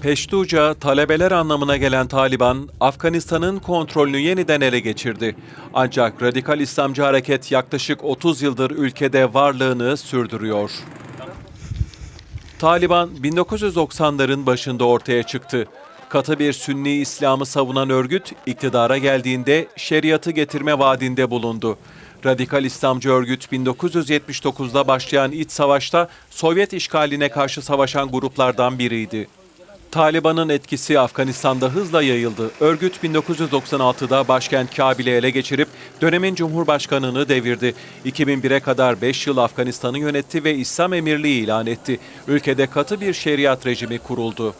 Peştuca, talebeler anlamına gelen Taliban, Afganistan'ın kontrolünü yeniden ele geçirdi. Ancak radikal İslamcı hareket yaklaşık 30 yıldır ülkede varlığını sürdürüyor. Taliban 1990'ların başında ortaya çıktı. Katı bir Sünni İslam'ı savunan örgüt iktidara geldiğinde şeriatı getirme vaadinde bulundu. Radikal İslamcı örgüt 1979'da başlayan iç savaşta Sovyet işgaline karşı savaşan gruplardan biriydi. Taliban'ın etkisi Afganistan'da hızla yayıldı. Örgüt 1996'da başkent Kabil'i ele geçirip dönemin cumhurbaşkanını devirdi. 2001'e kadar 5 yıl Afganistan'ı yönetti ve İslam Emirliği ilan etti. Ülkede katı bir şeriat rejimi kuruldu.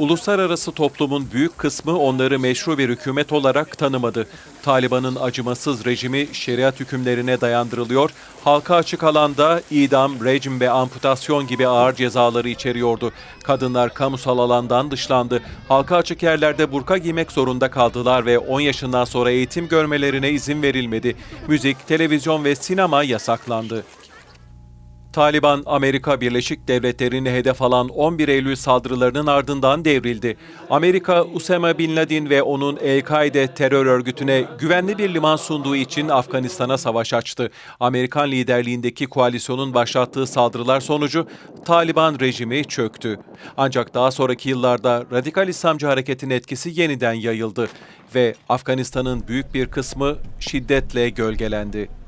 Uluslararası toplumun büyük kısmı onları meşru bir hükümet olarak tanımadı. Taliban'ın acımasız rejimi şeriat hükümlerine dayandırılıyor, halka açık alanda idam, rejim ve amputasyon gibi ağır cezaları içeriyordu. Kadınlar kamusal alandan dışlandı. Halka açık yerlerde burka giymek zorunda kaldılar ve 10 yaşından sonra eğitim görmelerine izin verilmedi. Müzik, televizyon ve sinema yasaklandı. Taliban, Amerika Birleşik Devletleri'ni hedef alan 11 Eylül saldırılarının ardından devrildi. Amerika, Usama Bin Laden ve onun El-Kaide terör örgütüne güvenli bir liman sunduğu için Afganistan'a savaş açtı. Amerikan liderliğindeki koalisyonun başlattığı saldırılar sonucu Taliban rejimi çöktü. Ancak daha sonraki yıllarda radikal İslamcı hareketin etkisi yeniden yayıldı ve Afganistan'ın büyük bir kısmı şiddetle gölgelendi.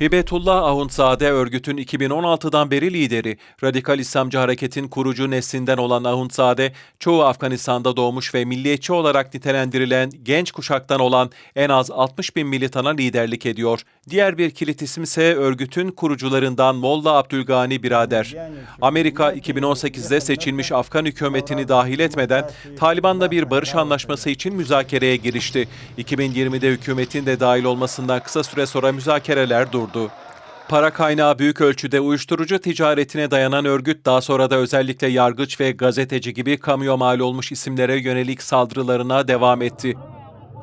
Hibetullah Ahundzade örgütün 2016'dan beri lideri, Radikal İslamcı Hareket'in kurucu neslinden olan Ahundzade, çoğu Afganistan'da doğmuş ve milliyetçi olarak nitelendirilen genç kuşaktan olan en az 60 bin militana liderlik ediyor. Diğer bir kilit isim ise örgütün kurucularından Molla Abdülgani Birader. Amerika 2018'de seçilmiş Afgan hükümetini dahil etmeden Taliban'la bir barış anlaşması için müzakereye girişti. 2020'de hükümetin de dahil olmasından kısa süre sonra müzakereler durdu. Para kaynağı büyük ölçüde uyuşturucu ticaretine dayanan örgüt daha sonra da özellikle yargıç ve gazeteci gibi kamuya mal olmuş isimlere yönelik saldırılarına devam etti.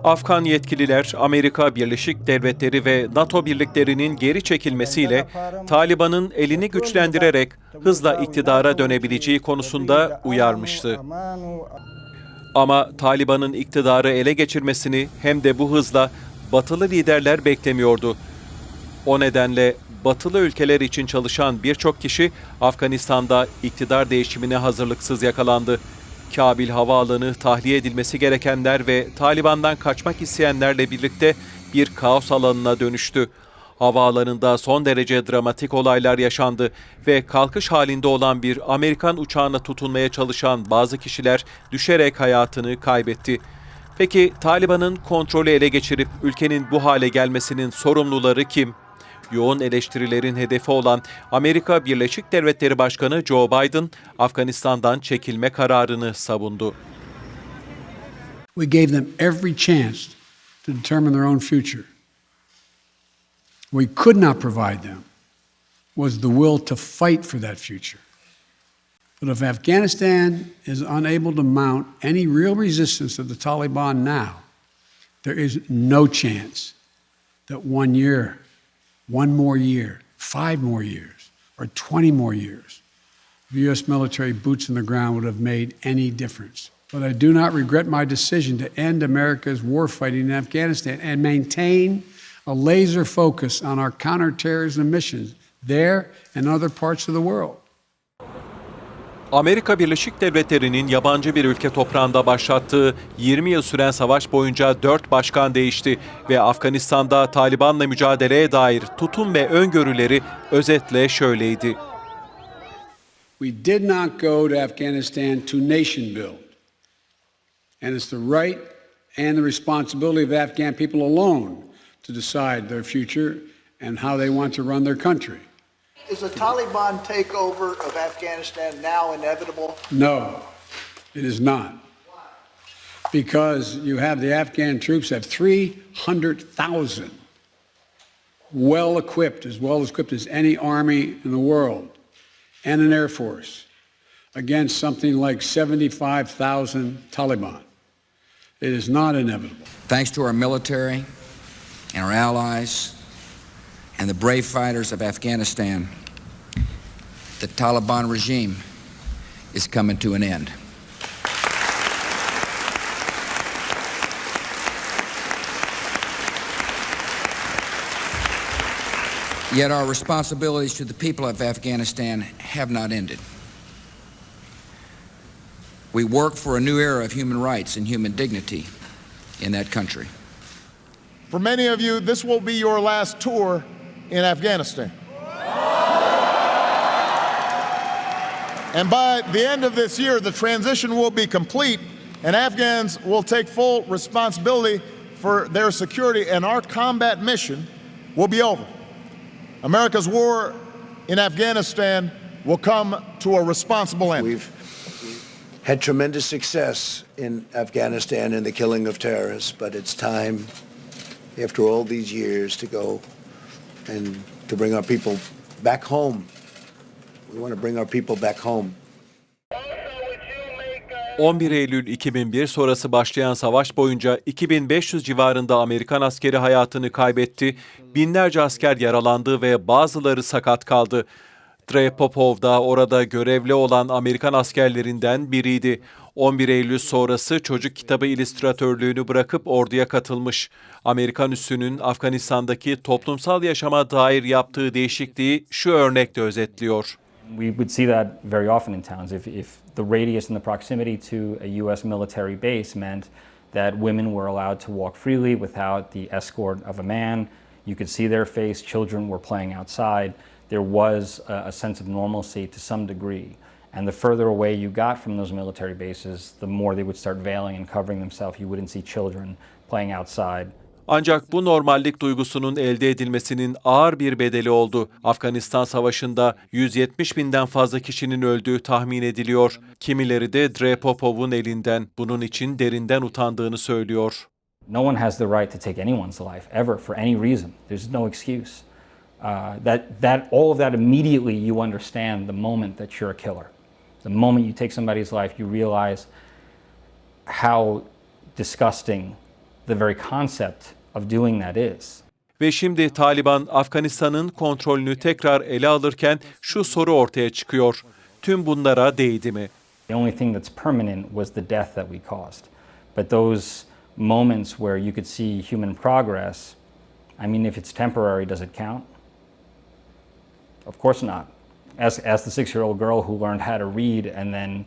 Afgan yetkililer Amerika Birleşik Devletleri ve NATO birliklerinin geri çekilmesiyle Taliban'ın elini güçlendirerek hızla iktidara dönebileceği konusunda uyarmıştı. Ama Taliban'ın iktidarı ele geçirmesini hem de bu hızla batılı liderler beklemiyordu. O nedenle batılı ülkeler için çalışan birçok kişi Afganistan'da iktidar değişimine hazırlıksız yakalandı. Kabil havaalanı tahliye edilmesi gerekenler ve Taliban'dan kaçmak isteyenlerle birlikte bir kaos alanına dönüştü. Havaalanında son derece dramatik olaylar yaşandı ve kalkış halinde olan bir Amerikan uçağına tutunmaya çalışan bazı kişiler düşerek hayatını kaybetti. Peki Taliban'ın kontrolü ele geçirip ülkenin bu hale gelmesinin sorumluları kim? Yoğun eleştirilerin hedefi olan Amerika Birleşik Devletleri Başkanı Joe Biden, Afganistan'dan çekilme kararını savundu. We gave them every chance to determine their own future. We could not provide them was the will to fight for that future. But if Afghanistan is unable to mount any real resistance to the Taliban now, there is no chance that one year, one more year, five more years, or 20 more years of U.S. military boots on the ground would have made any difference. But I do not regret my decision to end America's war fighting in Afghanistan and maintain a laser focus on our counterterrorism missions there and other parts of the world. Amerika Birleşik Devletleri'nin yabancı bir ülke toprağında başlattığı 20 yıl süren savaş boyunca 4 başkan değişti ve Afganistan'da Taliban'la mücadeleye dair tutum ve öngörüleri özetle şöyleydi. We did not go to Afghanistan to nation build. And it's the right and the responsibility of Afghan people alone to decide their future and how they want to run their country. Is a Taliban takeover of Afghanistan now inevitable? No, it is not. Because you have the Afghan troops have 300,000 well equipped, as well equipped as any army in the world, and an air force against something like 75,000 Taliban. It is not inevitable. Thanks to our military and our allies and the brave fighters of Afghanistan, the Taliban regime is coming to an end. Yet our responsibilities to the people of Afghanistan have not ended. We work for a new era of human rights and human dignity in that country. For many of you, this will be your last tour in Afghanistan. And by the end of this year, the transition will be complete, and Afghans will take full responsibility for their security, and our combat mission will be over. America's war in Afghanistan will come to a responsible end. We've had tremendous success in Afghanistan in the killing of terrorists, but it's time, after all these years, to go and to bring our people back home. We want to bring our people back home. 11 Eylül 2001 sonrası başlayan savaş boyunca 2500 civarında Amerikan askeri hayatını kaybetti, binlerce asker yaralandı ve bazıları sakat kaldı. Dre Popov da orada görevli olan Amerikan askerlerinden biriydi. 11 Eylül sonrası çocuk kitabı illüstratörlüğünü bırakıp orduya katılmış. Amerikan üssünün Afganistan'daki toplumsal yaşama dair yaptığı değişikliği şu örnekte özetliyor. We would see that very often in towns. If, if the radius and the proximity to a U.S. military base meant that women were allowed to walk freely without the escort of a man, you could see their face, children were playing outside. There was a, a sense of normalcy to some degree. And the further away you got from those military bases, the more they would start veiling and covering themselves. You wouldn't see children playing outside. Ancak bu normallik duygusunun elde edilmesinin ağır bir bedeli oldu. Afganistan Savaşı'nda 170 binden fazla kişinin öldüğü tahmin ediliyor. Kimileri de Dre Popov'un elinden bunun için derinden utandığını söylüyor. No one has the right to take anyone's life ever for any reason. There's no excuse. Uh, that that all of that immediately you understand the moment that you're a killer. The moment you take somebody's life, you realize how disgusting the very concept of doing that is. Ve şimdi Taliban Afganistan'ın kontrolünü tekrar ele alırken şu soru ortaya çıkıyor. Tüm bunlara değdi mi? The only thing that's permanent was the death that we caused. But those moments where you could see human progress, I mean, if it's temporary, does it count? Of course not. As, as the six year old girl who learned how to read and then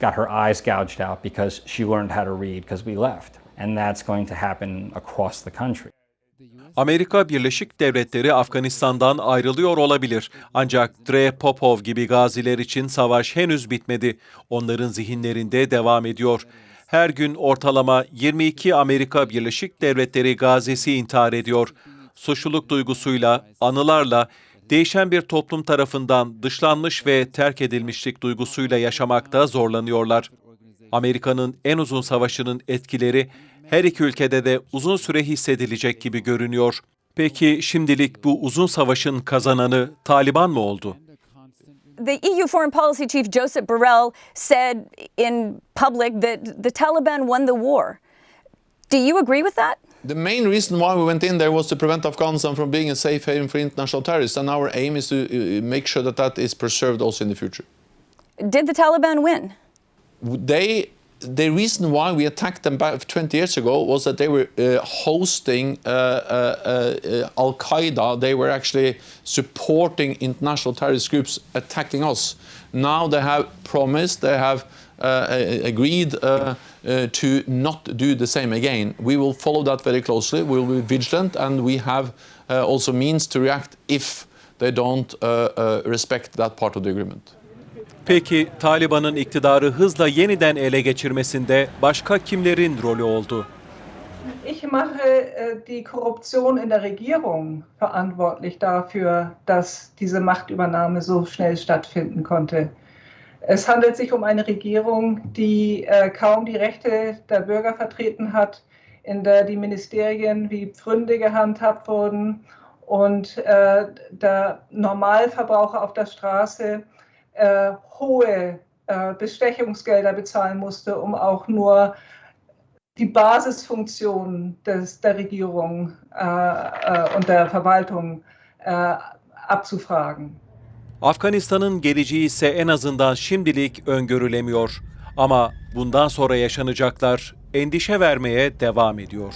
got her eyes gouged out because she learned how to read because we left. And that's going to happen across the country. Amerika Birleşik Devletleri Afganistan'dan ayrılıyor olabilir. Ancak Dre Popov gibi gaziler için savaş henüz bitmedi. Onların zihinlerinde devam ediyor. Her gün ortalama 22 Amerika Birleşik Devletleri gazisi intihar ediyor. Suçluluk duygusuyla, anılarla, değişen bir toplum tarafından dışlanmış ve terk edilmişlik duygusuyla yaşamakta zorlanıyorlar. Amerika'nın en uzun savaşının etkileri her iki ülkede de uzun süre hissedilecek gibi görünüyor. Peki şimdilik bu uzun savaşın kazananı Taliban mı oldu? the EU Foreign Policy Chief Joseph Borrell said in public that the Taliban won the war. Do you agree with that? The main reason why we went in there was to prevent Afghanistan from being a safe haven for international terrorists, and our aim is to uh, make sure that that is preserved also in the future. Did the Taliban win? They, the reason why we attacked them back 20 years ago was that they were uh, hosting uh, uh, uh, Al Qaeda. They were actually supporting international terrorist groups attacking us. Now they have promised, they have agreed uh, uh, to not do the same again. We will follow that very closely. We will be vigilant, and we have uh, also means to react if they don't uh, uh, respect that part of the agreement. Peki Taliban'ın iktidarı hızla yeniden ele geçirmesinde başka kimlerin rolü oldu? Ich mache äh, die Korruption in der Regierung verantwortlich dafür, dass diese Machtübernahme so schnell stattfinden konnte. Es handelt sich um eine Regierung, die äh, kaum die Rechte der Bürger vertreten hat, in der die Ministerien wie Pfründe gehandhabt wurden und äh, der Normalverbraucher auf der Straße äh, hohe äh, Bestechungsgelder bezahlen musste, um auch nur die Basisfunktion des, der Regierung äh, äh, und der Verwaltung abzufragen. Afganistan'ın geleceği ise en azından şimdilik öngörülemiyor. Ama bundan sonra yaşanacaklar endişe vermeye devam ediyor.